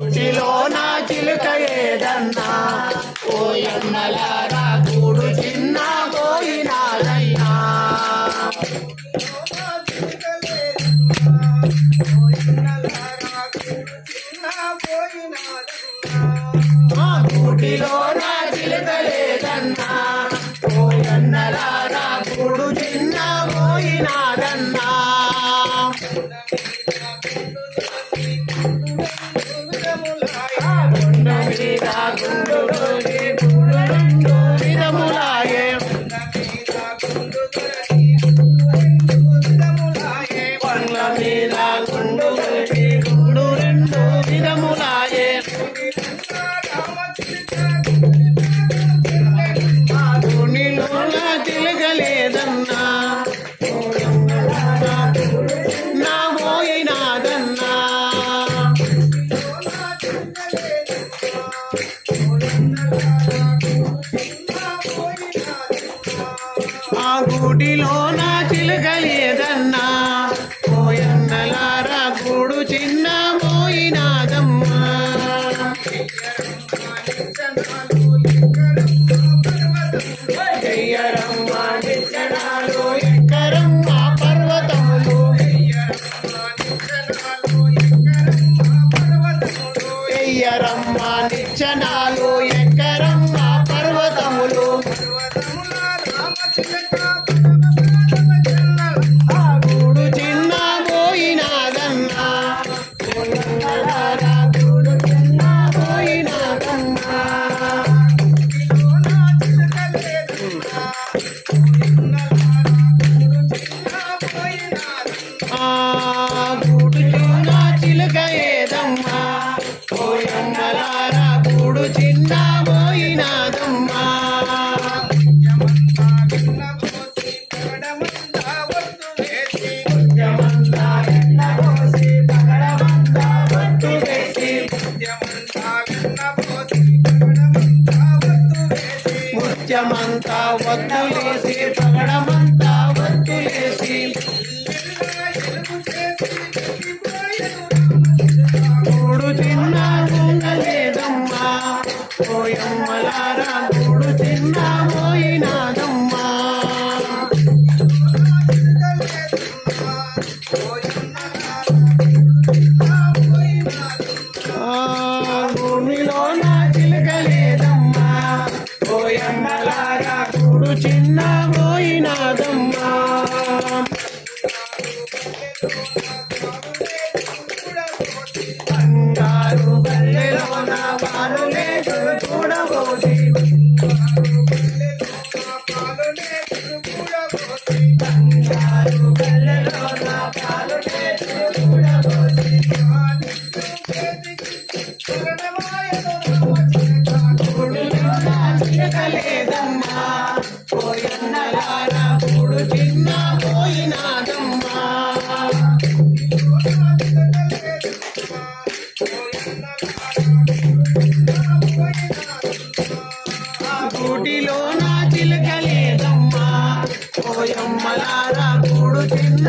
చిలో నా చిలుక ఏదన్నా ఓయమ్మలారా కూడు చిన్న పోయినాదన్నా మా నా చిలుక లేదన్నా ఓయన్నలారా కూడు చిన్న పోయినాదన్నా మీద గుండు రోజి గుండు రెండు గుడిలో నా చిలకలేదన్నా పోయన్నలారా గూడు చిన్న పోయినాదమ్మా చెయ్యరమ్మ నిచ్చనాలు ఎక్కరమ్మ పర్వతములు. నిచ్చనాలు ఆ గూడు చిన్న చిలుక ఏదమ్మా? పోయమ్మలారా గూడు చిన్న పోయినాదమ్మా ముత్యమంతా భూమిలో నా చిలకలేదమ్మా పోయమ్మలారా కూడు చిన్న పోయినాదమ్మా బంగారు బల్లెలో నా బాలు పోయన్నలారా చిన్న పోయినాదమ్మా గూటిలో నా చిలకలేదమ్మా పోయమ్మలారా గూడు చిన్న